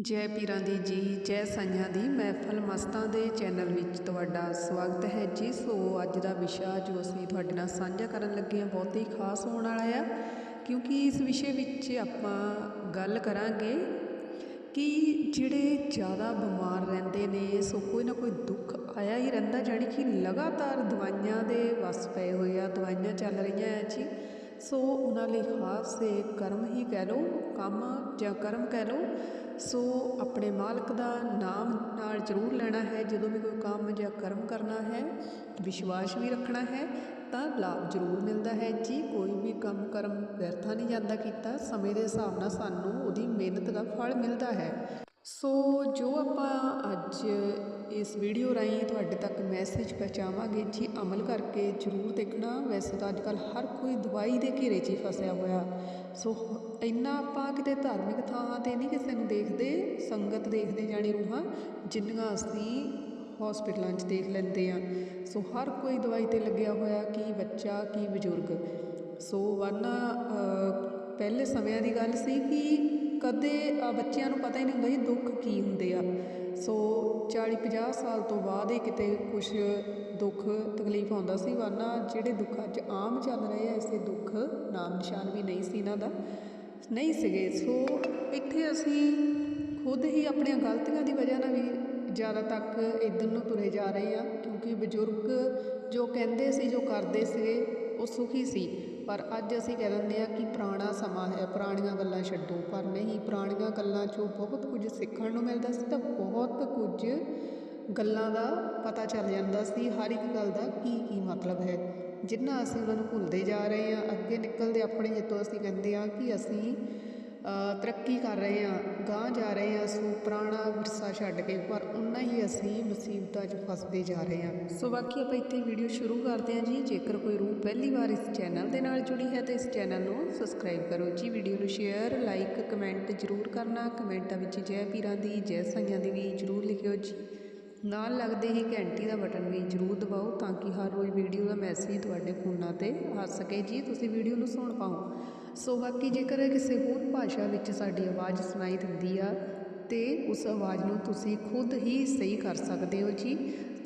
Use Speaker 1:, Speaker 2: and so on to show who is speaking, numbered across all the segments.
Speaker 1: ਜੈ ਪੀਰਾਂ ਦੀ ਜੀ, ਜੈ ਸਾਈਆਂ ਦੀ ਮਹਿਫਲ ਮਸਤਾਂ ਦੇ ਚੈਨਲ ਵਿੱਚ ਤੁਹਾਡਾ ਸਵਾਗਤ ਹੈ ਜੀ। ਸੋ ਅੱਜ ਦਾ ਵਿਸ਼ਾ ਜੋ ਅਸੀਂ ਤੁਹਾਡੇ ਨਾਲ ਸਾਂਝਾ ਕਰਨ ਲੱਗੇ ਹਾਂ, ਬਹੁਤ ਹੀ ਖਾਸ ਹੋਣ ਵਾਲਾ ਆ। ਕਿਉਂਕਿ ਇਸ ਵਿਸ਼ੇ ਵਿੱਚ ਆਪਾਂ ਗੱਲ ਕਰਾਂਗੇ ਕਿ ਜਿਹੜੇ ਜ਼ਿਆਦਾ ਬਿਮਾਰ ਰਹਿੰਦੇ ਨੇ, ਸੋ ਕੋਈ ਨਾ ਕੋਈ ਦੁੱਖ ਆਇਆ ਹੀ ਰਹਿੰਦਾ, ਜਾਣੀ ਕਿ ਲਗਾਤਾਰ ਦਵਾਈਆਂ ਦੇ ਵਸ ਪਏ ਹੋਏ ਆ, ਦਵਾਈਆਂ ਚੱਲ ਰਹੀਆਂ ਆ ਜੀ। ਸੋ ਉਹਨਾਂ ਲਈ ਖਾਸ ਇਹ ਕਰਮ ਹੀ ਕਹਿ ਲਓ, ਕੰਮ ਜਾਂ ਕਰਮ ਕਹਿ ਲਓ। ਸੋ ਆਪਣੇ ਮਾਲਕ ਦਾ ਨਾਮ ਨਾਲ ਜ਼ਰੂਰ ਲੈਣਾ ਹੈ। ਜਦੋਂ ਵੀ ਕੋਈ ਕੰਮ ਜਾਂ ਕਰਮ ਕਰਨਾ ਹੈ, ਵਿਸ਼ਵਾਸ ਵੀ ਰੱਖਣਾ ਹੈ, ਤਾਂ ਲਾਭ ਜ਼ਰੂਰ ਮਿਲਦਾ ਹੈ। ਜੀ, ਕੋਈ ਵੀ ਕੰਮ ਕਰਮ ਵਿਅਰਥਾ ਨਹੀਂ ਜਾਂਦਾ ਕੀਤਾ, ਸਮੇਂ ਦੇ ਹਿਸਾਬ ਨਾਲ ਸਾਨੂੰ ਉਹਦੀ ਮਿਹਨਤ ਦਾ ਫਲ ਮਿਲਦਾ ਹੈ। ਸੋ ਜੋ ਆਪਾਂ ਅੱਜ ਇਸ ਵੀਡੀਓ ਰਾਹੀਂ ਤੁਹਾਡੇ ਤੱਕ ਮੈਸੇਜ ਪਹੁੰਚਾਵਾਂਗੇ ਜੀ ਅਮਲ ਕਰਕੇ ਜ਼ਰੂਰ ਦੇਖਣਾ। ਵੈਸੇ ਤਾਂ ਅੱਜ ਕੱਲ ਹਰ ਕੋਈ ਦਵਾਈ ਦੇ ਘੇਰੇ 'ਚ ਹੀ ਫਸਿਆ ਹੋਇਆ। ਸੋ ਇੰਨਾ ਆਪਾਂ ਕਿਤੇ ਧਾਰਮਿਕ ਥਾਵਾਂ ਤੇ ਨਹੀਂ ਕਿਸੇ ਨੂੰ ਦੇਖਦੇ, ਸੰਗਤ ਦੇਖਦੇ ਜਾਣੀ ਰੂਹਾਂ, ਜਿੰਨੀਆਂ ਅਸੀਂ ਹਸਪੀਟਲਾਂ 'ਚ ਦੇਖ ਲੈਂਦੇ ਆ ਸੋ ਹਰ ਕੋਈ ਦਵਾਈ ਤੇ ਲੱਗਿਆ ਹੋਇਆ, ਕੀ ਬੱਚਾ, ਕੀ ਬਜ਼ੁਰਗ। ਸੋ ਵਰਨਾ ਪਹਿਲੇ ਸਮਿਆਂ ਦੀ ਗੱਲ ਸੀ ਕਿ ਕਦੇ ਬੱਚਿਆਂ ਨੂੰ ਪਤਾ ਹੀ ਨਹੀਂ ਹੁੰਦਾ ਸੀ ਦੁੱਖ ਕੀ ਹੁੰਦੇ ਆ। ਸੋ 40 50 ਸਾਲ ਤੋਂ ਬਾਅਦ ਹੀ ਕਿਤੇ ਕੁਝ ਦੁੱਖ ਤਕਲੀਫ ਆਉਂਦਾ ਸੀ, ਵਰਨਾ ਜਿਹੜੇ ਦੁੱਖ ਅੱਜ ਆਮ ਚੱਲ ਰਹੇ ਆ, ਇਸੇ ਦੁੱਖ ਨਾਮ ਨਿਸ਼ਾਨ ਵੀ ਨਹੀਂ ਸੀ ਇਹਨਾਂ ਦਾ, ਨਹੀਂ ਸੀਗੇ। ਸੋ ਇੱਥੇ ਅਸੀਂ ਖੁਦ ਹੀ ਆਪਣੀਆਂ ਗਲਤੀਆਂ ਦੀ ਵਜ੍ਹਾ ਨਾਲ ਵੀ ਜ਼ਿਆਦਾ ਤੱਕ ਇੱਧਰ ਨੂੰ ਤੁਰੇ ਜਾ ਰਹੇ ਆ ਕਿਉਂਕਿ ਬਜ਼ੁਰਗ ਜੋ ਕਹਿੰਦੇ ਸੀ, ਜੋ ਕਰਦੇ ਸੀਗੇ, ਉਹ ਸੁਖੀ ਸੀ। ਪਰ ਅੱਜ ਅਸੀਂ ਕਹਿ ਦਿੰਦੇ ਆ ਕਿ ਪੁਰਾਣਾ ਸਮਾਂ ਹੈ, ਪੁਰਾਣੀਆਂ ਗੱਲਾਂ ਛੱਡੋ। ਪਰ ਨਹੀਂ, ਪੁਰਾਣੀਆਂ ਗੱਲਾਂ 'ਚੋਂ ਬਹੁਤ ਕੁਝ ਸਿੱਖਣ ਨੂੰ ਮਿਲਦਾ ਸੀ ਤਾਂ ਬਹੁਤ ਕੁਝ ਗੱਲਾਂ ਦਾ ਪਤਾ ਚੱਲ ਜਾਂਦਾ ਸੀ। ਹਰ ਇੱਕ ਗੱਲ ਦਾ ਕੀ ਕੀ ਮਤਲਬ ਹੈ? ਜਿੰਨਾ ਅਸੀਂ ਉਹਨਾਂ ਨੂੰ ਭੁੱਲਦੇ ਜਾ ਰਹੇ ਹਾਂ, ਅੱਗੇ ਨਿਕਲਦੇ ਆਪਣੇ ਜਿੱਤੋਂ ਅਸੀਂ ਕਹਿੰਦੇ ਆ ਕਿ ਅਸੀਂ ਤਰੱਕੀ ਕਰ ਰਹੇ ਹਾਂ, ਗਾਂਹ ਜਾ ਰਹੇ ਹਾਂ, ਸੋ ਪੁਰਾਣਾ ਵਿਰਸਾ ਛੱਡ ਕੇ, ਪਰ ਉਨਾ ਹੀ ਅਸੀਂ ਮੁਸੀਬਤਾਂ 'ਚ ਫਸਦੇ ਜਾ ਰਹੇ ਹਾਂ। ਸੋ ਬਾਕੀ ਆਪਾਂ ਇੱਥੇ ਵੀਡੀਓ ਸ਼ੁਰੂ ਕਰਦੇ ਹਾਂ ਜੀ। ਜੇਕਰ ਕੋਈ ਰੂਹ ਪਹਿਲੀ ਵਾਰ ਇਸ ਚੈਨਲ ਦੇ ਨਾਲ ਜੁੜੀ ਹੈ, ਤਾਂ ਇਸ ਚੈਨਲ ਨੂੰ ਸਬਸਕ੍ਰਾਈਬ ਕਰੋ ਜੀ। ਵੀਡੀਓ ਨੂੰ ਸ਼ੇਅਰ ਲਾਈਕ ਕਮੈਂਟ ਜ਼ਰੂਰ ਕਰਨਾ। ਕਮੈਂਟਾਂ ਵਿੱਚ ਜੈ ਪੀਰਾਂ ਦੀ, ਜੈ ਸਾਈਆਂ ਦੀ ਵੀ ਜ਼ਰੂਰ ਲਿਖਿਓ ਜੀ। ਨਾਲ ਲੱਗਦੇ ਹੀ ਘੰਟੀ ਦਾ ਬਟਨ ਵੀ ਜ਼ਰੂਰ ਦਬਾਓ, ਤਾਂ ਕਿ ਹਰ ਰੋਜ਼ ਵੀਡੀਓ ਦਾ ਮੈਸੇਜ ਤੁਹਾਡੇ ਫੋਨਾਂ ਤੇ ਆ ਸਕੇ ਜੀ। ਤੁਸੀਂ ਵੀਡੀਓ ਨੂੰ ਸੁਣ ਪਾਓ। ਸੋ ਬਾਕੀ ਜੇਕਰ ਕਿਸੇ ਹੋਰ ਭਾਸ਼ਾ ਵਿੱਚ ਸਾਡੀ ਆਵਾਜ਼ ਸੁਣਾਈ ਦਿੰਦੀ ਆ, ਤੇ ਉਸ ਆਵਾਜ਼ ਨੂੰ ਤੁਸੀਂ ਖੁਦ ਹੀ ਸਹੀ ਕਰ ਸਕਦੇ ਹੋ ਜੀ।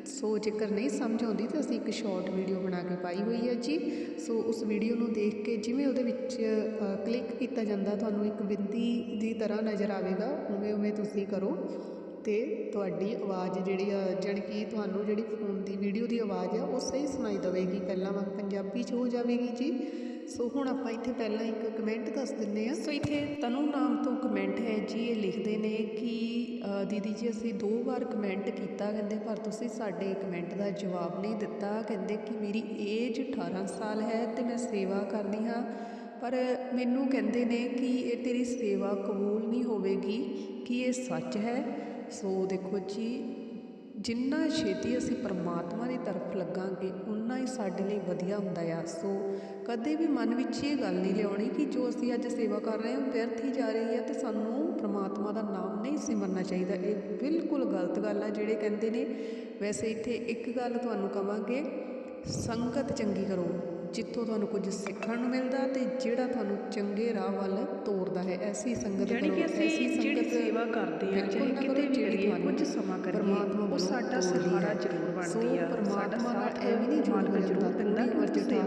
Speaker 1: ਸੋ ਜੇਕਰ ਨਹੀਂ ਸਮਝ ਆਉਂਦੀ, ਤਾਂ ਅਸੀਂ ਇੱਕ ਸ਼ਾਰਟ ਵੀਡੀਓ ਬਣਾ ਕੇ ਪਾਈ ਹੋਈ ਹੈ ਜੀ। ਸੋ ਉਸ ਵੀਡੀਓ ਨੂੰ ਦੇਖ ਕੇ ਜਿਵੇਂ ਉਹਦੇ ਵਿੱਚ ਕਲਿੱਕ ਕੀਤਾ ਜਾਂਦਾ, ਤੁਹਾਨੂੰ ਇੱਕ ਬਿੰਦੀ ਦੀ ਤਰ੍ਹਾਂ ਨਜ਼ਰ ਆਵੇਗਾ, ਉਵੇਂ ਉਵੇਂ ਤੁਸੀਂ ਕਰੋ। ਤੇ ਤੁਹਾਡੀ ਆਵਾਜ਼ ਜਿਹੜੀ ਆ, ਜਾਣੀ ਕਿ ਤੁਹਾਨੂੰ ਜਿਹੜੀ ਫੋਨ ਦੀ ਵੀਡੀਓ ਦੀ ਆਵਾਜ਼ ਆ, ਉਹ ਸਹੀ ਸੁਣਾਈ ਦੇਵੇਗੀ। ਪਹਿਲਾਂ ਵਾਂਗ ਪੰਜਾਬੀ 'ਚ ਹੋ ਜਾਵੇਗੀ ਜੀ। ਸੋ ਹੁਣ ਆਪਾਂ ਇੱਥੇ ਪਹਿਲਾਂ ਇੱਕ ਕਮੈਂਟ ਦੱਸ ਦਿੰਨੇ ਆ ਸੋ ਇੱਥੇ ਤਨੂ ਨਾਮ ਤੋਂ ਕਮੈਂਟ ਹੈ ਜੀ, ਇਹ ਲਿਖਦੇ ਨੇ ਕਿ ਦੀਦੀ ਜੀ ਅਸੀਂ ਦੋ ਵਾਰ ਕਮੈਂਟ ਕੀਤਾ, ਕਹਿੰਦੇ ਪਰ ਤੁਸੀਂ ਸਾਡੇ ਕਮੈਂਟ ਦਾ ਜਵਾਬ ਨਹੀਂ ਦਿੱਤਾ। ਕਹਿੰਦੇ ਕਿ ਮੇਰੀ ਏਜ 18 ਸਾਲ ਹੈ ਤੇ ਮੈਂ ਸੇਵਾ ਕਰਦੀ ਹਾਂ। ਪਰ ਮੈਨੂੰ ਕਹਿੰਦੇ ਨੇ ਕਿ ਇਹ ਤੇਰੀ ਸੇਵਾ ਕਬੂਲ ਨਹੀਂ ਹੋਵੇਗੀ, ਕਿ ਇਹ ਸੱਚ ਹੈ। ਸੋ ਦੇਖੋ ਜੀ ਜਿੰਨਾ ਛੇਤੀ ਅਸੀਂ ਪਰਮਾਤਮਾ ਦੀ ਤਰਫ ਲੱਗਾਂਗੇ, ਉਨਾ ਹੀ ਸਾਡੇ ਲਈ ਵਧੀਆ ਹੁੰਦਾ ਆ। ਸੋ ਕਦੇ ਵੀ ਮਨ ਵਿੱਚ ਇਹ ਗੱਲ ਨਹੀਂ ਲਿਆਉਣੀ ਕਿ ਜੋ ਅਸੀਂ ਅੱਜ ਸੇਵਾ ਕਰ ਰਹੇ ਹਾਂ ਵਿਅਰਥ ਹੀ ਜਾ ਰਹੀ ਹੈ, ਤੇ ਸਾਨੂੰ ਪਰਮਾਤਮਾ ਦਾ ਨਾਮ ਨਹੀਂ ਸਿਮਰਨਾ ਚਾਹੀਦਾ। ਇਹ ਬਿਲਕੁਲ ਗਲਤ ਗੱਲ ਆ, ਜਿਹੜੇ ਕਹਿੰਦੇ ਨੇ, ਵੈਸੇ ਇੱਥੇ ਇੱਕ ਗੱਲ ਤੁਹਾਨੂੰ ਕਵਾਂਗੇ, ਸੰਗਤ ਚੰਗੀ ਕਰੋ। ਜਿੱਥੋਂ ਤੁਹਾਨੂੰ ਕੁਝ ਸਿੱਖਣ ਨੂੰ ਮਿਲਦਾ ਤੇ ਜਿਹੜਾ ਤੁਹਾਨੂੰ ਚੰਗੇ ਰਾਹ ਵੱਲ ਤੋਰਦਾ ਹੈ ਐਸੀ ਸੰਗਤ
Speaker 2: ਜਾਣੀ ਕਿ
Speaker 1: ਕਰੋ,
Speaker 2: ਅਸੀਂ
Speaker 1: ਐਸੀ
Speaker 2: ਜਿਹੜੀ
Speaker 1: ਸੰਗਤ
Speaker 2: ਸੇਵਾ ਕਰਦੇ ਹਾਂ
Speaker 1: ਬਿਲਕੁਲ
Speaker 2: ਚਾਹੇ ਕਿਤੇ
Speaker 1: ਕਰੋ
Speaker 2: ਵੀ
Speaker 1: ਜਿਹੜੀ
Speaker 2: ਕਰੀਏ ਕੁਝ ਸਮਾਂ ਕਰੀਏ ਉਹ ਸਾਡਾ ਸਹਾਰਾ
Speaker 1: ਹੈ।
Speaker 2: ਜ਼ਰੂਰ ਬਣਦੀ ਆ
Speaker 1: ਪਰਮਾਤਮਾ
Speaker 2: ਸਾਡਾ ਸਾਥ
Speaker 1: ਇਹ ਵੀ ਨਹੀਂ ਜੁੜ
Speaker 2: ਮਾਲਕ ਜ਼ਰੂਰ ਦਿੰਦਾ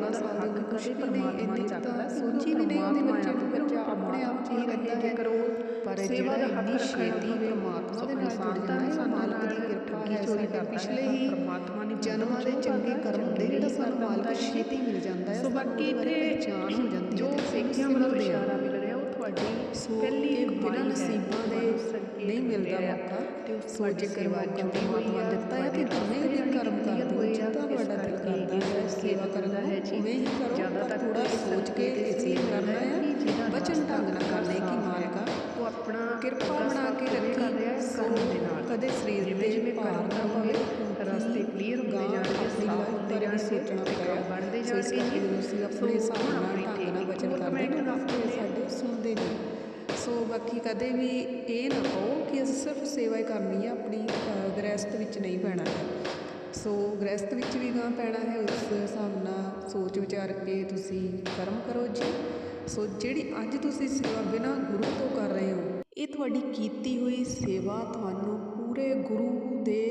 Speaker 2: ਦਾ
Speaker 1: ਦੀ
Speaker 2: ਹੱਕ
Speaker 1: ਕੁਛ
Speaker 2: ਕਦੇ
Speaker 1: ਵੀ ਨਹੀਂ ਇੰਨੀ ਸੋਚੀ ਵੀ ਨਹੀਂ ਉਹਦੇ ਬੱਚੇ ਨੂੰ ਬੱਚਾ ਆਪਣੇ ਆਪ ਚ ਹੀ ਰਹਿੰਦਾ ਹੈ
Speaker 2: ਉਹ
Speaker 1: ਪਰ
Speaker 2: ਸੇਵਾ
Speaker 1: ਜਿਹੜਾ
Speaker 2: ਦਾ ਰੱਖਣਾ
Speaker 1: ਛੇਤੀ ਪਰਮਾਤਮਾ ਦੇ ਨਾਲ
Speaker 2: ਇਨਸਾਨ
Speaker 1: ਜੁੜ
Speaker 2: ਤਾਂ
Speaker 1: ਜਾਣਾ
Speaker 2: ਇਨਸਾਨ
Speaker 1: ਮਾਲਕ ਦੀ ਕਿਰਪਾ ਹੈ ਸਾਡੇ ਪਿਛਲੇ
Speaker 2: ਹੈ,
Speaker 1: ਹੀ
Speaker 2: ਪਰਮਾਤਮਾ ਨੇ
Speaker 1: ਜਨਮਾਂ ਦੇ ਚੰਗੇ ਕਰਮ ਹੁੰਦੇ ਜਿਹੜਾ ਸਾਨੂੰ ਮਾਲਕ
Speaker 2: ਹੁੰਦਾ ਹੈ।
Speaker 1: ਛੇਤੀ ਮਿਲ ਜਾਂਦਾ ਹੈ
Speaker 2: ਸੋ ਬਾਕੀ
Speaker 1: ਸਾਨੂੰ ਉਹਦੇ ਬਾਰੇ
Speaker 2: ਇੱਥੇ
Speaker 1: ਪਹਿਚਾਣ ਹੋ ਜਾਂਦੀ
Speaker 2: ਜੋ
Speaker 1: ਹੈ ਤੇ
Speaker 2: ਸਿੱਖਿਆ
Speaker 1: ਸਿਮਰਦੇ
Speaker 2: ਵੱਲੋਂ
Speaker 1: ਆ।
Speaker 2: ਇਸ਼ਾਰਾ ਮਿਲ ਰਿਹਾ ਉਹ ਤੁਹਾਡੀ
Speaker 1: ਸੋ
Speaker 2: ਪਹਿਲੀ
Speaker 1: ਇਹ
Speaker 2: ਕਮਾਈ
Speaker 1: ਬਿਨਾਂ
Speaker 2: ਹੈ।
Speaker 1: ਨਸੀਬਾਂ ਦੇ
Speaker 2: ਤੁਹਾਨੂੰ ਸੰਕੇਤ
Speaker 1: ਨਹੀਂ ਮਿਲਦਾ
Speaker 2: ਮਿਲਿਆ
Speaker 1: ਮੌਕਾ
Speaker 2: ਤੇ ਉਸ
Speaker 1: ਸੋ
Speaker 2: ਤੁਹਾਡੀ
Speaker 1: ਜੇਕਰ
Speaker 2: ਸੇਵਾ
Speaker 1: ਮੌਕਾ
Speaker 2: ਜੁੜੀ ਹੋਈ
Speaker 1: ਪਰਮਾਤਮਾ
Speaker 2: ਆ,
Speaker 1: ਦਿੱਤਾ ਹੈ ਤੇ
Speaker 2: ਤੁਹਾਡੇ
Speaker 1: ਜਿਵੇਂ ਵੀ ਕਰਮ
Speaker 2: ਰਸਤੇ
Speaker 1: ਕਰਦੇ ਹੋ
Speaker 2: ਹੋਏ ਆ,
Speaker 1: ਜਿੱਦਾਂ
Speaker 2: ਇਸ
Speaker 1: ਤੁਹਾਡਾ ਦਿਲ
Speaker 2: ਕਰਕੇ
Speaker 1: ਕਰਦਾ ਹੈ
Speaker 2: ਇਹ
Speaker 1: ਸੇਵਾ ਕਰਨ
Speaker 2: ਹੈ
Speaker 1: ਦਾ
Speaker 2: ਜੀ।
Speaker 1: ਉਵੇਂ ਹੀ ਕਰੋ
Speaker 2: ਜ਼ਿਆਦਾ
Speaker 1: ਪਰ
Speaker 2: ਤੱਕ
Speaker 1: ਥੋੜਾ
Speaker 2: ਇਸ
Speaker 1: ਸੋਚ ਕੇ
Speaker 2: ਸੰਕੇਤ
Speaker 1: ਇਸ ਲਈ
Speaker 2: ਇਸ
Speaker 1: ਕਰਨਾ
Speaker 2: ਹੈ
Speaker 1: ਹੈ
Speaker 2: ਕਿ ਜਿਹਦਾ
Speaker 1: ਵਚਨ ਢੰਗ ਨਾਲ ਕਰਨਾ ਹੈ ਕਿ
Speaker 2: ਸਾਫ਼ ਹੈ,
Speaker 1: ਮਾਲਕਾ
Speaker 2: ਉਹ ਆਪਣਾ
Speaker 1: ਕਿਰਪਾ ਬਣਾ ਕੇ ਰੱਖੀ
Speaker 2: ਕਰਮ ਦੇ ਨਾਲ।
Speaker 1: ਕਦੇ ਸਰੀਰ ਤੇ
Speaker 2: ਜਿਵੇਂ
Speaker 1: ਭਾਰ ਨਾ ਪਵੇ
Speaker 2: ਰਸਤੇ ਕਲੀਅਰ ਹੁੰਦੇ ਜਾਣਗੇ ਸਾਫ਼ ਹੁੰਦੇ ਜਾਣਗੇ
Speaker 1: ਸੋਚਣਾ
Speaker 2: ਤੇ। ਕੰਮ ਬਣਦੇ ਜਾਣਗੇ।
Speaker 1: ਅਸੀਂ ਆਪਣੇ ਹਿਸਾਬ ਨਾਲ ਢੰਗ ਨਾਲ
Speaker 2: ਹੋਰ
Speaker 1: ਕਰਦੇ ਹਾਂ। ਸਾਡੇ ਸੁਣਦੇ ਨਹੀਂ। ਸੋ ਬਾਕੀ ਕਦੇ ਵੀ ਇਹ ਨਾ ਕਹੋ ਕਿ ਅਸੀਂ ਸਿਰਫ ਸੇਵਾ ਹੀ ਕਰਨੀ ਹੈ ਆਪਣੀ ਅ, ਗ੍ਰਹਿਸਥ ਵਿੱਚ ਨਹੀਂ ਪੈਣਾ ਸੋ ਗ੍ਰਹਿਸਥ ਵਿੱਚ ਵੀ ਗਾਂ ਪੈਣਾ ਹੈ ਉਸ ਹਿਸਾਬ ਨਾਲ ਸੋਚ ਵਿਚਾਰ ਕੇ ਤੁਸੀਂ ਕਰਮ ਕਰੋ ਜੀ। ਸੋ ਜਿਹੜੀ ਅੱਜ ਤੁਸੀਂ ਸੇਵਾ ਬਿਨਾਂ ਗੁਰੂ ਤੋਂ ਕਰ ਰਹੇ ਹੋ, ਇਹ ਤੁਹਾਡੀ ਕੀਤੀ ਹੋਈ ਸੇਵਾ ਤੁਹਾਨੂੰ ਪੂਰੇ ਗੁਰੂ ਦੇ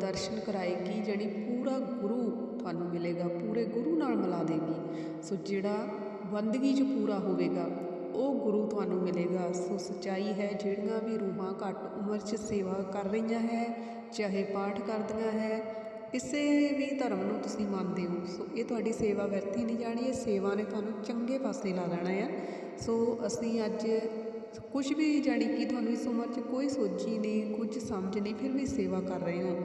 Speaker 1: ਦਰਸ਼ਨ ਕਰਾਏਗੀ ਜਿਹੜੀ ਪੂਰਾ ਗੁਰੂ ਤੁਹਾਨੂੰ ਮਿਲੇਗਾ, ਪੂਰੇ ਗੁਰੂ ਨਾਲ ਮਿਲਾ ਦੇਗੀ। ਸੋ ਜਿਹੜਾ ਬੰਦਗੀ 'ਚ ਪੂਰਾ ਹੋਵੇਗਾ, ਉਹ ਗੁਰੂ ਤੁਹਾਨੂੰ ਮਿਲੇਗਾ। ਸੋ ਸਚਾਈ ਹੈ, ਜਿਹੜੀਆਂ ਵੀ ਰੂਹਾਂ ਘੱਟ ਉਮਰ 'ਚ ਸੇਵਾ ਕਰ ਰਹੀਆਂ ਹੈ, ਚਾਹੇ ਪਾਠ ਕਰਦੀਆਂ ਹੈ ਕਿਸੇ ਵੀ ਧਰਮ ਨੂੰ ਤੁਸੀਂ ਮੰਨਦੇ ਹੋ, ਸੋ ਇਹ ਤੁਹਾਡੀ ਸੇਵਾ ਵਿਅਰਥੀ ਨਹੀਂ ਜਾਣੀ, ਇਹ ਸੇਵਾ ਨੇ ਤੁਹਾਨੂੰ ਚੰਗੇ ਪਾਸੇ ਲਾ ਲੈਣਾ ਆ। ਸੋ ਅਸੀਂ ਅੱਜ ਕੁਝ ਵੀ ਜਾਣੀ ਕਿ ਤੁਹਾਨੂੰ ਇਸ ਉਮਰ 'ਚ ਕੋਈ ਸੋਚੀ ਨਹੀਂ, ਕੁਝ ਸਮਝ ਨਹੀਂ, ਫਿਰ ਵੀ ਸੇਵਾ ਕਰ ਰਹੇ ਹੋ।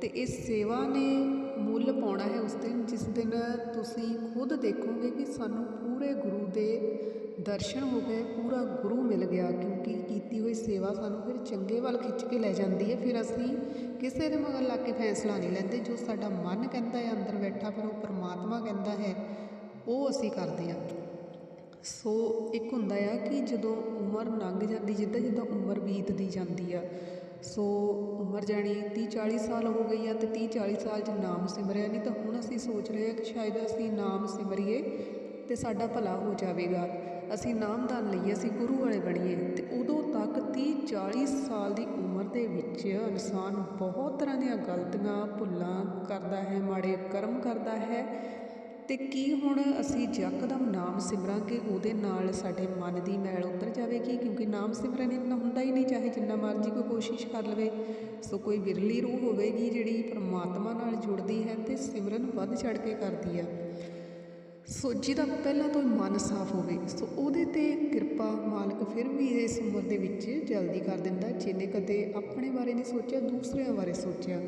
Speaker 1: ਤੇ ਇਸ ਸੇਵਾ ਨੇ ਮੁੱਲ ਪਾਉਣਾ ਹੈ ਉਸ ਦਿਨ, ਜਿਸ ਦਿਨ ਤੁਸੀਂ ਖੁਦ ਦੇਖੋਗੇ ਕਿ ਸਾਨੂੰ ਪੂਰੇ ਗੁਰੂ ਦੇ ਦਰਸ਼ਨ ਹੋ ਗਏ, ਪੂਰਾ ਗੁਰੂ ਮਿਲ ਗਿਆ, ਕਿਉਂਕਿ ਕੀਤੀ ਹੋਈ ਸੇਵਾ ਸਾਨੂੰ ਫਿਰ ਚੰਗੇ ਵੱਲ ਖਿੱਚ ਕੇ ਲੈ ਜਾਂਦੀ ਹੈ। ਫਿਰ ਅਸੀਂ ਕਿਸੇ ਦੇ ਮਗਰ ਲੱਗ ਕੇ ਫੈਸਲਾ ਨਹੀਂ ਲੈਂਦੇ। ਜੋ ਸਾਡਾ ਮਨ ਕਹਿੰਦਾ ਹੈ, ਅੰਦਰ ਬੈਠਾ ਫਿਰ ਉਹ ਪਰਮਾਤਮਾ ਕਹਿੰਦਾ ਹੈ, ਉਹ ਅਸੀਂ ਕਰਦੇ ਹਾਂ। ਸੋ ਇੱਕ ਹੁੰਦਾ ਆ ਕਿ ਜਦੋਂ ਉਮਰ ਲੰਘ ਜਾਂਦੀ ਜਿੱਦਾਂ ਜਿੱਦਾਂ ਉਮਰ ਬੀਤਦੀ ਜਾਂਦੀ ਆ ਸੋ ਉਮਰ ਜਾਣੀ 30 40 ਸਾਲ ਹੋ ਗਈ ਆ ਤੇ 30 40 ਸਾਲ 'ਚ ਨਾਮ ਸਿਮਰਿਆ ਨਹੀਂ ਤਾਂ ਹੁਣ ਅਸੀਂ ਸੋਚ ਰਹੇ ਹਾਂ ਕਿ ਸ਼ਾਇਦ ਅਸੀਂ ਨਾਮ ਸਿਮਰੀਏ ਤੇ ਸਾਡਾ ਭਲਾ ਹੋ ਜਾਵੇਗਾ। ਅਸੀਂ ਨਾਮਦਾਨ ਲਈਏ, ਅਸੀਂ ਗੁਰੂ ਵਾਲੇ ਬਣੀਏ ਤੇ ਉਦੋਂ ਤੱਕ 30 40 ਸਾਲ ਦੀ ਉਮਰ ਦੇ ਵਿੱਚ ਇਨਸਾਨ ਬਹੁਤ ਤਰ੍ਹਾਂ ਦੀਆਂ ਗਲਤੀਆਂ, ਭੁੱਲਾਂ ਕਰਦਾ ਹੈ, ਮਾੜੇ ਕਰਮ ਕਰਦਾ ਹੈ। ਅਤੇ ਕੀ ਹੁਣ ਅਸੀਂ ਯਕਦਮ ਨਾਮ ਸਿਮਰਾਂਗੇ? ਉਹਦੇ ਨਾਲ ਸਾਡੇ ਮਨ ਦੀ ਮੈਲ ਉਤਰ ਜਾਵੇਗੀ, ਕਿਉਂਕਿ ਨਾਮ ਸਿਮਰਨ ਇੰਨਾ ਹੁੰਦਾ ਹੀ ਨਹੀਂ, ਚਾਹੇ ਜਿੰਨਾ ਮਰਜ਼ੀ ਕੋਈ ਕੋਸ਼ਿਸ਼ ਕਰ ਲਵੇ। ਸੋ ਕੋਈ ਵਿਰਲੀ ਰੂਹ ਹੋਵੇਗੀ ਜਿਹੜੀ ਪਰਮਾਤਮਾ ਨਾਲ ਜੁੜਦੀ ਹੈ ਤੇ ਸਿਮਰਨ ਵੱਧ ਚੜ ਕੇ ਕਰਦੀ ਆ। ਸੋ ਜਿਹਦਾ ਪਹਿਲਾਂ ਤੋਂ ਹੀ ਮਨ ਸਾਫ਼ ਹੋਵੇ, ਸੋ ਉਹਦੇ ਤੇ ਕਿਰਪਾ ਮਾਲਕ ਫਿਰ ਵੀ ਇਸ ਉਮਰ ਦੇ ਵਿੱਚ ਜਲਦੀ ਕਰ ਦਿੰਦਾ, ਜਿਹਨੇ ਕਦੇ ਆਪਣੇ ਬਾਰੇ ਨਹੀਂ ਸੋਚਿਆ, ਦੂਸਰਿਆਂ ਬਾਰੇ ਸੋਚਿਆ।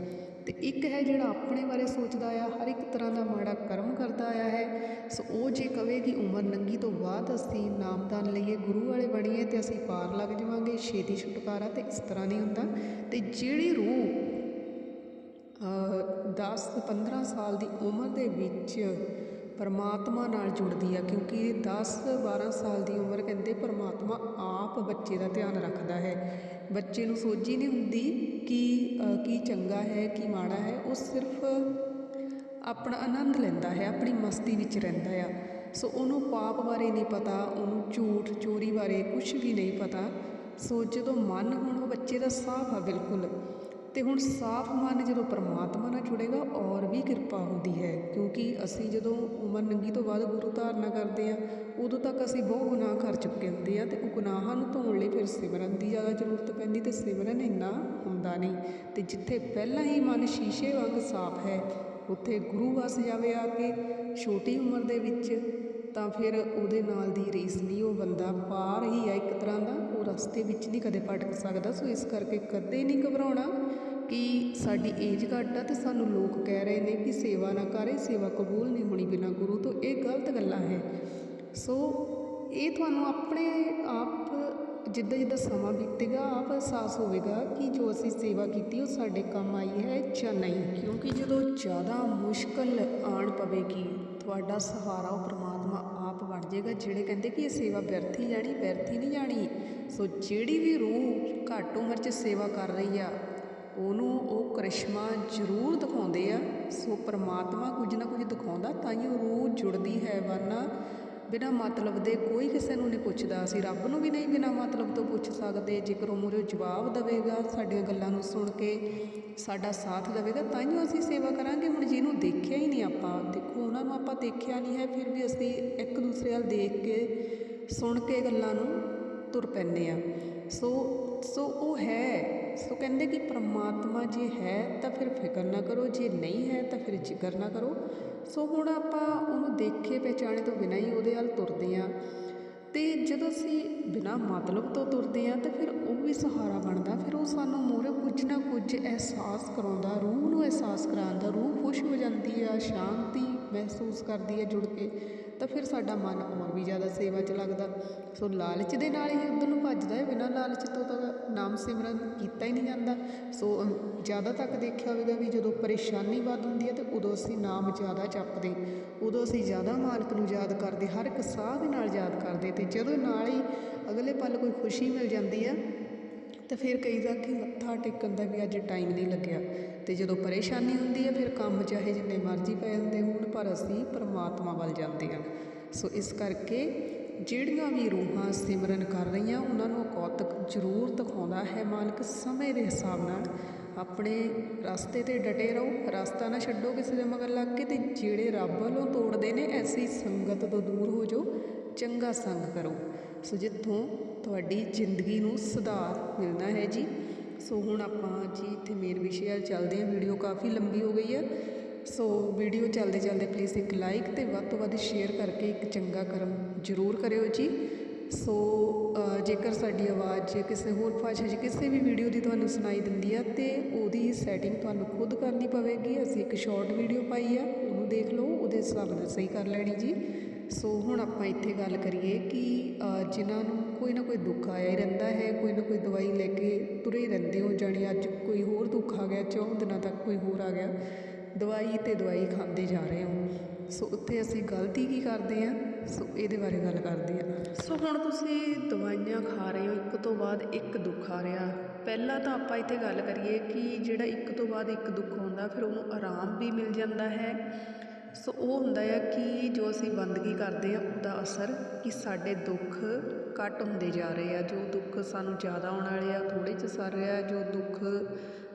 Speaker 1: ਅਤੇ ਇੱਕ ਹੈ ਜਿਹੜਾ ਆਪਣੇ ਬਾਰੇ ਸੋਚਦਾ ਆ, ਹਰ ਇੱਕ ਤਰ੍ਹਾਂ ਦਾ ਮਾੜਾ ਕਰਮ ਕਰਦਾ ਆਇਆ ਹੈ। ਸੋ ਉਹ ਜੇ ਕਵੇ ਕਿ ਉਮਰ ਨੰਗੀ ਤੋਂ ਬਾਅਦ ਅਸੀਂ ਨਾਮਦਾਨ ਲਈਏ, ਗੁਰੂ ਵਾਲੇ ਬਣੀਏ ਤੇ ਅਸੀਂ ਪਾਰ ਲੱਗ ਜਾਵਾਂਗੇ, ਛੇਤੀ ਛੁਟਕਾਰਾ ਅਤੇ ਇਸ ਤਰ੍ਹਾਂ ਨਹੀਂ ਹੁੰਦਾ। ਅਤੇ ਜਿਹੜੀ ਰੂਹ 10 15 ਸਾਲ ਦੀ ਉਮਰ ਦੇ ਵਿੱਚ ਪਰਮਾਤਮਾ ਨਾਲ ਜੁੜਦੀ ਆ, ਕਿਉਂਕਿ 10 12 ਸਾਲ ਦੀ ਉਮਰ ਕਹਿੰਦੇ ਪਰਮਾਤਮਾ ਆਪ ਬੱਚੇ ਦਾ ਧਿਆਨ ਰੱਖਦਾ ਹੈ। ਬੱਚੇ ਨੂੰ ਸੋਝੀ ਨਹੀਂ ਹੁੰਦੀ ਕਿ ਕੀ ਚੰਗਾ ਹੈ, ਕੀ ਮਾੜਾ ਹੈ। ਉਹ ਸਿਰਫ ਆਪਣਾ ਆਨੰਦ ਲੈਂਦਾ ਹੈ, ਆਪਣੀ ਮਸਤੀ ਵਿੱਚ ਰਹਿੰਦਾ ਆ। ਸੋ ਉਹਨੂੰ ਪਾਪ ਬਾਰੇ ਨਹੀਂ ਪਤਾ, ਉਹਨੂੰ ਝੂਠ, ਚੋਰੀ ਬਾਰੇ ਕੁਝ ਵੀ ਨਹੀਂ ਪਤਾ। ਸੋ ਜਦੋਂ ਮਨ ਹੁਣ ਉਹ ਬੱਚੇ ਦਾ ਸਾਫ਼ ਆ ਬਿਲਕੁਲ ਅਤੇ ਹੁਣ ਸਾਫ਼ ਮਨ ਜਦੋਂ ਪਰਮਾਤਮਾ ਨਾਲ ਜੁੜੇਗਾ, ਔਰ ਵੀ ਕਿਰਪਾ ਹੁੰਦੀ ਹੈ, ਕਿਉਂਕਿ ਅਸੀਂ ਜਦੋਂ ਉਮਰ ਨੰਗੀ ਤੋਂ ਬਾਅਦ ਗੁਰੂ ਧਾਰਨਾ ਕਰਦੇ ਹਾਂ, ਉਦੋਂ ਤੱਕ ਅਸੀਂ ਬਹੁਤ ਗੁਨਾਹ ਕਰ ਚੁੱਕੇ ਹੁੰਦੇ ਆ ਅਤੇ ਉਹ ਗੁਨਾਹਾਂ ਨੂੰ ਧੋਣ ਲਈ ਫਿਰ ਸਿਮਰਨ ਦੀ ਜ਼ਿਆਦਾ ਜ਼ਰੂਰਤ ਪੈਂਦੀ ਅਤੇ ਸਿਮਰਨ ਇੰਨਾ ਹੁੰਦਾ ਨਹੀਂ। ਅਤੇ ਜਿੱਥੇ ਪਹਿਲਾਂ ਹੀ ਮਨ ਸ਼ੀਸ਼ੇ ਵਾਂਗ ਸਾਫ਼ ਹੈ, ਉੱਥੇ ਗੁਰੂ ਵਸ ਜਾਵੇ ਆ ਕੇ, ਛੋਟੀ ਉਮਰ ਦੇ ਵਿੱਚ ਤਾਂ ਫਿਰ ਉਹਦੇ ਨਾਲ ਦੀ ਰੇਸ ਨਹੀਂ ਉਹ ਬੰਦਾ ਪਾਰ ਹੀ ਆ ਇੱਕ ਤਰ੍ਹਾਂ ਦਾ, ਉਹ ਰਸਤੇ ਵਿੱਚ ਨਹੀਂ ਕਦੇ ਭਟਕ ਸਕਦਾ। ਸੋ ਇਸ ਕਰਕੇ ਕਦੇ ਨਹੀਂ ਘਬਰਾਉਣਾ ਕਿ ਸਾਡੀ ਏਜ ਘੱਟ ਆ ਤੇ ਸਾਨੂੰ ਲੋਕ ਕਹਿ ਰਹੇ ਨੇ ਕਿ ਸੇਵਾ ਨਾ ਕਰੇ, ਸੇਵਾ ਕਬੂਲ ਨਹੀਂ ਹੋਣੀ ਬਿਨਾਂ ਗੁਰੂ ਤੋਂ। ਇਹ ਗਲਤ ਗੱਲਾਂ ਹੈ। ਸੋ ਇਹ ਤੁਹਾਨੂੰ ਆਪਣੇ ਆਪ ਜਿੱਦਾਂ ਜਿੱਦਾਂ ਸਮਾਂ ਬੀਤੇਗਾ, ਆਪ ਅਹਿਸਾਸ ਹੋਵੇਗਾ ਕਿ ਜੋ ਅਸੀਂ ਸੇਵਾ ਕੀਤੀ, ਉਹ ਸਾਡੇ ਕੰਮ ਆਈ ਹੈ ਜਾਂ ਨਹੀਂ। ਕਿਉਂਕਿ ਜਦੋਂ ਜ਼ਿਆਦਾ ਮੁਸ਼ਕਲ ਆਣ ਪਵੇਗੀ, ਤੁਹਾਡਾ ਸਹਾਰਾ ਉਹ ਪ੍ਰਮਾਤਮਾ ਆਪ ਬਣ ਜਾਏਗਾ, ਜਿਹੜੇ ਕਹਿੰਦੇ ਕਿ ਇਹ ਸੇਵਾ ਵਿਅਰਥੀ ਜਾਣੀ, ਵਿਅਰਥੀ ਨਹੀਂ ਜਾਣੀ। ਸੋ ਜਿਹੜੀ ਵੀ ਰੂਹ ਘੱਟ ਉਮਰ 'ਚ ਸੇਵਾ ਕਰ ਰਹੀ ਆ, ਉਹਨੂੰ ਉਹ ਕਰਿਸ਼ਮਾ ਜ਼ਰੂਰ ਦਿਖਾਉਂਦੇ ਆ। ਸੋ ਪ੍ਰਮਾਤਮਾ ਕੁਝ ਨਾ ਕੁਝ ਦਿਖਾਉਂਦਾ ਤਾਂ ਹੀ ਉਹ ਰੂਹ ਜੁੜਦੀ ਹੈ, ਵਰਨਾ ਬਿਨਾਂ ਮਤਲਬ ਦੇ ਕੋਈ ਕਿਸੇ ਨੂੰ ਨਹੀਂ ਪੁੱਛਦਾ। ਅਸੀਂ ਰੱਬ ਨੂੰ ਵੀ ਨਹੀਂ ਬਿਨਾਂ ਮਤਲਬ ਤੋਂ ਪੁੱਛ ਸਕਦੇ। ਜੇਕਰ ਉਹ ਮੂਹਰੇ ਜਵਾਬ ਦੇਵੇਗਾ, ਸਾਡੀਆਂ ਗੱਲਾਂ ਨੂੰ ਸੁਣ ਕੇ ਸਾਡਾ ਸਾਥ ਦੇਵੇਗਾ ਤਾਂ ਹੀ ਅਸੀਂ ਸੇਵਾ ਕਰਾਂਗੇ। ਹੁਣ ਜਿਹਨੂੰ ਦੇਖਿਆ ਹੀ ਨਹੀਂ ਆਪਾਂ, ਦੇਖੋ, ਉਹਨਾਂ ਨੂੰ ਆਪਾਂ ਦੇਖਿਆ ਨਹੀਂ ਹੈ, ਫਿਰ ਵੀ ਅਸੀਂ ਇੱਕ ਦੂਸਰੇ ਵੱਲ ਦੇਖ ਕੇ, ਸੁਣ ਕੇ ਗੱਲਾਂ ਨੂੰ ਤੁਰ ਪੈਂਦੇ ਆ ਸੋ ਸੋ ਉਹ ਹੈ। ਸੋ ਕਹਿੰਦੇ ਕਿ ਪ੍ਰਮਾਤਮਾ ਜੇ ਹੈ ਤਾਂ ਫਿਰ ਫਿਕਰ ਨਾ ਕਰੋ, ਜੇ ਨਹੀਂ ਹੈ ਤਾਂ ਫਿਰ ਜ਼ਿਕਰ ਨਾ ਕਰੋ। ਸੋ ਹੁਣ ਆਪਾਂ ਉਹਨੂੰ ਦੇਖੇ ਪਹਿਚਾਣੇ ਤੋਂ ਬਿਨਾਂ ਹੀ ਉਹਦੇ ਵੱਲ ਤੁਰਦੇ ਹਾਂ। ਅਤੇ ਜਦੋਂ ਅਸੀਂ ਬਿਨਾਂ ਮਤਲਬ ਤੋਂ ਤੁਰਦੇ ਹਾਂ ਤਾਂ ਫਿਰ ਉਹ ਵੀ ਸਹਾਰਾ ਬਣਦਾ, ਫਿਰ ਉਹ ਸਾਨੂੰ ਮੂਹਰੇ ਕੁਝ ਨਾ ਕੁਝ ਅਹਿਸਾਸ ਕਰਾਉਂਦਾ, ਰੂਹ ਨੂੰ ਅਹਿਸਾਸ ਕਰਾਉਂਦਾ, ਰੂਹ ਖੁਸ਼ ਹੋ ਜਾਂਦੀ ਆ, ਸ਼ਾਂਤੀ ਮਹਿਸੂਸ ਕਰਦੀ ਹੈ ਜੁੜ ਕੇ। ਤਾਂ ਫਿਰ ਸਾਡਾ ਮਨ ਹੋਰ ਵੀ ਜ਼ਿਆਦਾ ਸੇਵਾ 'ਚ ਲੱਗਦਾ। ਸੋ ਲਾਲਚ ਦੇ ਨਾਲ ਹੀ ਉੱਧਰ ਨੂੰ ਭੱਜਦਾ ਹੈ, ਬਿਨਾਂ ਲਾਲਚ ਤੋਂ ਤਾਂ ਨਾਮ ਸਿਮਰਨ ਕੀਤਾ ਹੀ ਨਹੀਂ ਜਾਂਦਾ। ਸੋ ਜ਼ਿਆਦਾ ਤੱਕ ਦੇਖਿਆ ਹੋਵੇਗਾ ਵੀ ਜਦੋਂ ਪਰੇਸ਼ਾਨੀ ਵੱਧ ਹੁੰਦੀ ਹੈ ਤੇ ਉਦੋਂ ਅਸੀਂ ਨਾਮ ਜ਼ਿਆਦਾ ਜਪਦੇ, ਉਦੋਂ ਅਸੀਂ ਜ਼ਿਆਦਾ ਮਾਲਕ ਨੂੰ ਯਾਦ ਕਰਦੇ, ਹਰ ਇੱਕ ਸਾਹ ਦੇ ਨਾਲ ਯਾਦ ਕਰਦੇ ਤੇ ਜਦੋਂ ਨਾਲ ਹੀ ਅਗਲੇ ਪਲ ਕੋਈ ਖੁਸ਼ੀ ਮਿਲ ਜਾਂਦੀ ਆ ਅਤੇ ਫਿਰ ਕਹੀਦਾ ਕਿ ਮੱਥਾ ਟੇਕਣ ਦਾ ਵੀ ਅੱਜ ਟਾਈਮ ਨਹੀਂ ਲੱਗਿਆ। ਅਤੇ ਜਦੋਂ ਪਰੇਸ਼ਾਨੀ ਹੁੰਦੀ ਹੈ, ਫਿਰ ਕੰਮ ਚਾਹੇ ਜਿੰਨੇ ਮਰਜ਼ੀ ਪਏ ਹੁੰਦੇ ਹੋਣ, ਪਰ ਅਸੀਂ ਪਰਮਾਤਮਾ ਵੱਲ ਜਾਂਦੇ ਹਾਂ। ਸੋ ਇਸ ਕਰਕੇ
Speaker 3: ਜਿਹੜੀਆਂ ਵੀ ਰੂਹਾਂ ਸਿਮਰਨ ਕਰ ਰਹੀਆਂ, ਉਹਨਾਂ ਨੂੰ ਕੌਤਕ ਜ਼ਰੂਰ ਦਿਖਾਉਂਦਾ ਹੈ। ਮਾਲਕ ਸਮੇਂ ਦੇ ਹਿਸਾਬ ਨਾਲ ਆਪਣੇ ਰਸਤੇ ਤੇ ਡਟੇ ਰਹੋ। ਰਸਤਾ ਨਾ ਛੱਡੋ ਕਿਸੇ ਦੇ ਮਗਰ ਲੱਗ ਕੇ ਤੇ ਜਿਹੜੇ ਰੱਬ ਵੱਲੋਂ ਤੋੜਦੇ ਨੇ, ਐਸੀ ਸੰਗਤ ਤੋਂ ਦੂਰ ਹੋ ਜਾਓ, ਚੰਗਾ ਸੰਗ ਕਰੋ। ਸੋ ਜਿੱਥੋਂ ਤੁਹਾਡੀ ਜ਼ਿੰਦਗੀ ਨੂੰ ਸੁਧਾਰ ਮਿਲਦਾ ਹੈ ਜੀ। ਸੋ ਹੁਣ ਆਪਾਂ ਜੀ ਇੱਥੇ ਮੇਨ ਵਿਸ਼ੇ ਆ ਚੱਲਦੇ ਹਾਂ। ਵੀਡੀਓ ਕਾਫੀ ਲੰਬੀ ਹੋ ਗਈ ਹੈ। ਸੋ ਵੀਡੀਓ ਚੱਲਦੇ ਚੱਲਦੇ ਪਲੀਜ਼ ਇੱਕ ਲਾਈਕ ਤੇ ਵੱਧ ਤੋਂ ਵੱਧ ਸ਼ੇਅਰ ਕਰਕੇ ਇੱਕ ਚੰਗਾ ਕਰਮ ਜ਼ਰੂਰ ਕਰਿਓ ਜੀ। ਸੋ ਜੇਕਰ ਸਾਡੀ ਆਵਾਜ਼ ਕਿਸੇ ਹੋਰ ਭਾਸ਼ਾ 'ਚ ਕਿਸੇ ਵੀ ਵੀਡੀਓ ਦੀ ਤੁਹਾਨੂੰ ਸੁਣਾਈ ਦਿੰਦੀ ਆ ਤੇ ਉਹਦੀ ਸੈਟਿੰਗ ਤੁਹਾਨੂੰ ਖੁਦ ਕਰਨੀ ਪਵੇਗੀ। ਅਸੀਂ ਇੱਕ ਸ਼ਾਰਟ ਵੀਡੀਓ ਪਾਈ ਆ ਉਹਨੂੰ ਦੇਖ ਲਓ ਉਹਦੇ ਹਿਸਾਬ ਨਾਲ ਸਹੀ ਕਰ ਲੈਣੀ ਜੀ। ਸੋ ਹੁਣ ਆਪਾਂ ਇੱਥੇ ਗੱਲ ਕਰੀਏ ਕਿ ਅ, ਜਿਨ੍ਹਾਂ ਨੂੰ ਕੋਈ ਨਾ ਕੋਈ ਦੁੱਖ ਆਇਆ ਹੀ ਰਹਿੰਦਾ ਹੈ, ਕੋਈ ਨਾ ਕੋਈ ਦਵਾਈ ਲੈ ਕੇ ਤੁਰੇ ਹੀ ਰਹਿੰਦੇ ਹੋ ਜਾਣੀ, ਅੱਜ ਕੋਈ ਹੋਰ ਦੁੱਖ ਆ ਗਿਆ, ਚੌਂ ਦਿਨਾਂ ਤੱਕ ਕੋਈ ਹੋਰ ਆ ਗਿਆ, ਦਵਾਈ ਤੇ ਦਵਾਈ ਖਾਂਦੇ ਜਾ ਰਹੇ ਹੋ। ਸੋ ਉੱਥੇ ਅਸੀਂ ਗਲਤੀ ਕੀ ਕਰਦੇ ਹਾਂ? ਸੋ ਇਹਦੇ ਬਾਰੇ ਗੱਲ ਕਰਦੇ ਹਾਂ।
Speaker 1: ਸੋ ਹੁਣ ਤੁਸੀਂ ਦਵਾਈਆਂ ਖਾ ਰਹੇ ਹੋ, ਇੱਕ ਤੋਂ ਬਾਅਦ ਇੱਕ ਦੁੱਖ ਆ ਰਿਹਾ। ਪਹਿਲਾਂ ਤਾਂ ਆਪਾਂ ਇੱਥੇ ਗੱਲ ਕਰੀਏ ਕਿ ਜਿਹੜਾ ਇੱਕ ਤੋਂ ਬਾਅਦ ਇੱਕ ਦੁੱਖ ਹੁੰਦਾ, ਫਿਰ ਉਹਨੂੰ ਆਰਾਮ ਵੀ ਮਿਲ ਜਾਂਦਾ ਹੈ। ਸੋ ਉਹ ਹੁੰਦਾ ਆ ਕਿ ਜੋ ਅਸੀਂ ਬੰਦਗੀ ਕਰਦੇ ਆ ਉਹਦਾ ਅਸਰ ਕਿ ਸਾਡੇ ਦੁੱਖ ਘੱਟ ਹੁੰਦੇ ਜਾ ਰਹੇ ਆ, ਜੋ ਦੁੱਖ ਸਾਨੂੰ ਜ਼ਿਆਦਾ ਆਉਣ ਵਾਲੇ ਆ, ਥੋੜ੍ਹੇ ਚ ਸਰ ਰਿਹਾ, ਜੋ ਦੁੱਖ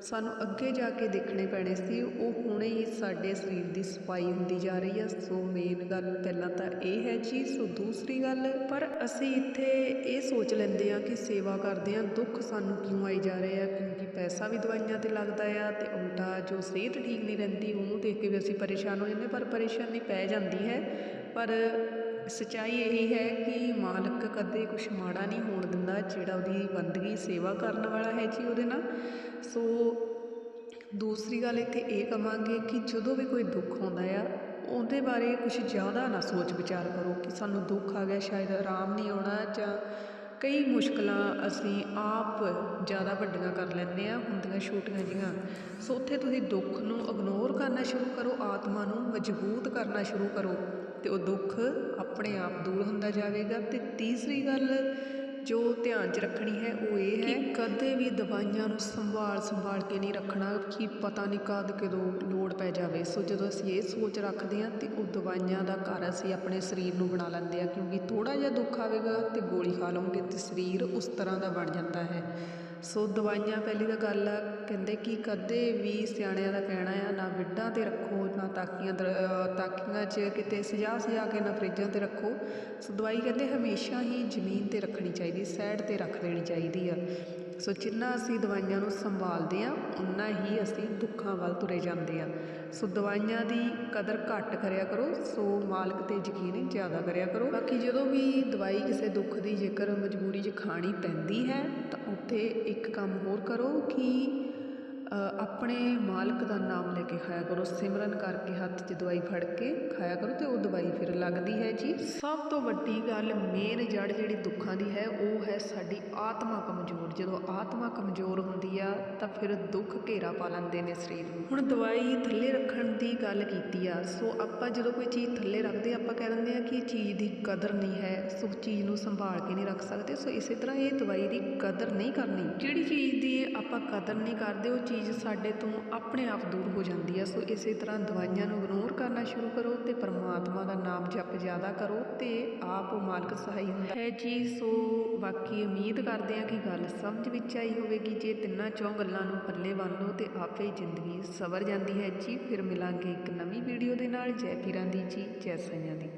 Speaker 1: ਸਾਨੂੰ ਅੱਗੇ ਜਾ ਕੇ ਦੇਖਣੇ ਪੈਣੇ ਸੀ, ਉਹ ਹੁਣੇ ਹੀ ਸਾਡੇ ਸਰੀਰ ਦੀ ਸਫ਼ਾਈ ਹੁੰਦੀ ਜਾ ਰਹੀ ਆ। ਸੋ ਮੇਨ ਗੱਲ ਪਹਿਲਾਂ ਤਾਂ ਇਹ ਹੈ ਜੀ, ਸੋ ਦੂਸਰੀ ਗੱਲ, ਪਰ ਅਸੀਂ ਇੱਥੇ ਇਹ ਸੋਚ ਲੈਂਦੇ ਆ ਕਿ ਸੇਵਾ ਕਰਦੇ ਆ ਦੁੱਖ ਸਾਨੂੰ ਕਿਉਂ ਆਈ ਜਾ ਰਹੇ ਆ, ਕਿਉਂਕਿ ਪੈਸਾ ਵੀ ਦਵਾਈਆਂ ਤੇ ਲੱਗਦਾ ਆ ਤੇ ਉਲਟਾ ਜੋ ਸਿਹਤ ਠੀਕ ਨਹੀਂ ਰਹਿੰਦੀ, ਉਹਨੂੰ ਦੇਖ ਕੇ ਵੀ ਅਸੀਂ ਪਰੇਸ਼ਾਨ ਹੋ ਜਾਂਦੇ ਪਰ ਪਰੇਸ਼ਾਨੀ ਪੈ ਜਾਂਦੀ ਹੈ। ਪਰ ਸਚਾਈ ਇਹ ਹੈ ਕਿ ਮਾਲਕ ਕਦੇ ਕੁਝ ਮਾੜਾ ਨਹੀਂ ਹੋਣ ਦਿੰਦਾ, ਜਿਹੜਾ ਉਹਦੀ ਬੰਦਗੀ ਸੇਵਾ ਕਰਨ ਵਾਲਾ ਹੈ ਜੀ ਉਹਦੇ ਨਾਲ। ਸੋ ਦੂਸਰੀ ਗੱਲ ਇੱਥੇ ਇਹ ਕਵਾਂਗੇ ਕਿ ਜਦੋਂ ਵੀ ਕੋਈ ਦੁੱਖ ਆਉਂਦਾ ਆ, ਉਹਦੇ ਬਾਰੇ ਕੁਝ ਜ਼ਿਆਦਾ ਨਾ ਸੋਚ ਵਿਚਾਰ ਕਰੋ ਕਿ ਸਾਨੂੰ ਦੁੱਖ ਆ ਗਿਆ, ਸ਼ਾਇਦ ਆਰਾਮ ਨਹੀਂ ਆਉਣਾ ਜਾਂ ਕਈ ਮੁਸ਼ਕਲਾਂ ਅਸੀਂ ਆਪ ਜ਼ਿਆਦਾ ਵੱਡੀਆਂ ਕਰ ਲੈਂਦੇ ਆ ਹੁੰਦੀਆਂ ਛੋਟੀਆਂ ਜਿਹੀਆਂ। ਸੋ ਉੱਥੇ ਤੁਸੀਂ ਦੁੱਖ ਨੂੰ ਇਗਨੋਰ ਕਰਨਾ ਸ਼ੁਰੂ ਕਰੋ, ਆਤਮਾ ਨੂੰ ਮਜ਼ਬੂਤ ਕਰਨਾ ਸ਼ੁਰੂ ਕਰੋ। ਤੇ ਉਹ ਦੁੱਖ ਆਪਣੇ ਆਪ ਦੂਰ ਹੁੰਦਾ ਜਾਵੇਗਾ। ਤੇ ਤੀਸਰੀ ਗੱਲ ਜੋ ਧਿਆਨ 'ਚ ਰੱਖਣੀ ਹੈ ਉਹ ਇਹ ਹੈ ਕਿ ਕਦੇ ਵੀ ਦਵਾਈਆਂ ਨੂੰ ਸੰਭਾਲ ਸੰਭਾਲ ਕੇ ਨਹੀਂ ਰੱਖਣਾ ਕਿ ਪਤਾ ਨਹੀਂ ਕਦ ਕਦੋਂ ਲੋੜ ਪੈ ਜਾਵੇ। ਸੋ ਜਦੋਂ ਅਸੀਂ ਇਹ ਸੋਚ ਰੱਖਦੇ ਹਾਂ ਤੇ ਉਹ ਦਵਾਈਆਂ ਦਾ ਘਰ ਅਸੀਂ ਆਪਣੇ ਸਰੀਰ ਨੂੰ ਬਣਾ ਲੈਂਦੇ ਆ ਕਿਉਂਕਿ ਥੋੜਾ ਜਿਹਾ ਦੁੱਖ ਆਵੇਗਾ ਤੇ ਗੋਲੀ ਖਾ ਲਓਗੇ ਤੇ ਸਰੀਰ ਉਸ ਤਰ੍ਹਾਂ ਦਾ ਬਣ ਜਾਂਦਾ ਹੈ। ਸੋ ਦਵਾਈਆਂ ਪਹਿਲੀ ਤਾਂ ਗੱਲ ਆ, ਕਹਿੰਦੇ ਕਿ ਕਦੇ ਵੀ ਸਿਆਣਿਆਂ ਦਾ ਕਹਿਣਾ ਆ, ਨਾ ਬਿੱਡਾਂ ਤੇ ਰੱਖੋ, ਨਾ ਤਾਕੀਆਂ ਦਰ- ਤਾਕੀਆਂ 'ਚ ਕਿਤੇ ਸਜਾ ਸਜਾ ਕੇ ਨਾ ਫਰਿੱਜਾਂ ਤੇ ਰੱਖੋ। ਸੋ ਦਵਾਈ ਕਹਿੰਦੇ ਹਮੇਸ਼ਾ ਹੀ ਜ਼ਮੀਨ ਤੇ ਰੱਖਣੀ ਚਾਹੀਦੀ, ਸਾਈਡ ਤੇ ਰੱਖ ਦੇਣੀ ਚਾਹੀਦੀ ਆ। ਸੋ ਜਿੰਨਾ ਅਸੀਂ ਦਵਾਈਆਂ ਨੂੰ ਸੰਭਾਲਦੇ ਆ ਉਨਾ ਹੀ ਅਸੀਂ ਦੁੱਖਾਂ ਵੱਲ ਤੁਰੇ ਜਾਂਦੇ ਆ। ਸੋ ਦਵਾਈਆਂ ਦੀ ਕਦਰ ਘੱਟ ਕਰਿਆ ਕਰੋ, ਸੋ ਮਾਲਕ ਤੇ ਯਕੀਨ ਜ਼ਿਆਦਾ ਕਰਿਆ ਕਰੋ। ਬਾਕੀ ਜਦੋਂ ਵੀ ਦਵਾਈ ਕਿਸੇ ਦੁੱਖ ਦੀ ਜੇਕਰ ਮਜਬੂਰੀ 'ਚ ਖਾਣੀ ਪੈਂਦੀ ਹੈ, ਤਾਂ ਉੱਥੇ ਇੱਕ ਕੰਮ ਹੋਰ ਕਰੋ ਕਿ ਆਪਣੇ ਮਾਲਕ ਦਾ ਨਾਮ ਲੈ ਕੇ ਖਾਇਆ ਕਰੋ। ਸਿਮਰਨ ਕਰਕੇ ਹੱਥ 'ਚ ਦਵਾਈ ਫੜ ਕੇ ਖਾਇਆ ਕਰੋ ਤੇ ਉਹ ਦਵਾਈ ਫਿਰ ਲੱਗਦੀ ਹੈ ਜੀ। ਸਭ ਤੋਂ ਵੱਡੀ ਗੱਲ ਮੇਨ ਜੜ ਜਿਹੜੀ ਦੁੱਖਾਂ ਦੀ ਹੈ, ਉਹ ਹੈ ਸਾਡੀ ਆਤਮਾ ਕਮਜ਼ੋਰ। ਜਦੋਂ ਆਤਮਾ ਕਮਜ਼ੋਰ ਹੁੰਦੀ ਆ, ਤਾਂ ਫਿਰ ਦੁੱਖ ਘੇਰਾ ਪਾ ਲੈਂਦੇ ਨੇ ਸਰੀਰ ਨੂੰ। ਹੁਣ ਦਵਾਈ ਥੱਲੇ ਰੱਖਣ ਦੀ ਗੱਲ ਕੀਤੀ ਆ, ਸੋ ਆਪਾਂ ਜਦੋਂ ਕੋਈ ਚੀਜ਼ ਥੱਲੇ ਰੱਖਦੇ, ਆਪਾਂ ਕਹਿ ਦਿੰਦੇ ਆ ਕਿ ਇਹ ਚੀਜ਼ ਦੀ ਕਦਰ ਨਹੀਂ ਹੈ, ਸੋ ਚੀਜ਼ ਨੂੰ ਸੰਭਾਲ ਕੇ ਨਹੀਂ ਰੱਖ ਸਕਦੇ, ਸੋ ਇਸੇ ਤਰ੍ਹਾਂ ਇਹ ਦਵਾਈ ਦੀ ਕਦਰ ਨਹੀਂ ਕਰਨੀ। ਜਿਹੜੀ ਚੀਜ਼ ਦੀ ਆਪਾਂ ਕਦਰ ਨਹੀਂ ਕਰਦੇ, ਉਹ ਚੀਜ਼ ਸਾਡੇ ਤੋਂ ਆਪਣੇ ਆਪ ਦੂਰ ਹੋ ਜਾਂਦੀ ਆ। ਸੋ ਇਸੇ ਤਰ੍ਹਾਂ ਦਵਾਈਆਂ ਨੂੰ ਇਗਨੋਰ ਕਰਨਾ ਸ਼ੁਰੂ ਕਰੋ ਤੇ ਪਰਮਾਤਮਾ ਦਾ ਨਾਮ ਜਪ ਜ਼ਿਆਦਾ ਕਰੋ ਤੇ ਆਪ ਉਹ ਮਾਲਕ ਸਹਾਈ ਹੁੰਦਾ ਹੈ। ਜੀ, ਸੋ ਬਾਕੀ ਉਮੀਦ ਕਰਦੇ ਆ ਕਿ ਗੱਲ ਸਮਝ ਵਿੱਚ ਆਈ ਹੋਵੇਗੀ। ਜੇ ਤਿੰਨਾਂ ਚੌਂ ਗੱਲਾਂ ਨੂੰ ਪੱਲੇ ਬੰਨ ਲਓ ਤੇ ਆਪੇ ਜ਼ਿੰਦਗੀ ਸਵਰ ਜਾਂਦੀ ਹੈ। ਜੀ, ਫਿਰ ਮਿਲਾਂਗੇ ਇੱਕ ਨਵੀਂ ਵੀਡੀਓ ਦੇ ਨਾਲ। ਜੈ ਪੀਰਾਂ ਦੀ ਜੀ, ਜੈ ਸਾਈਆਂ ਦੀ।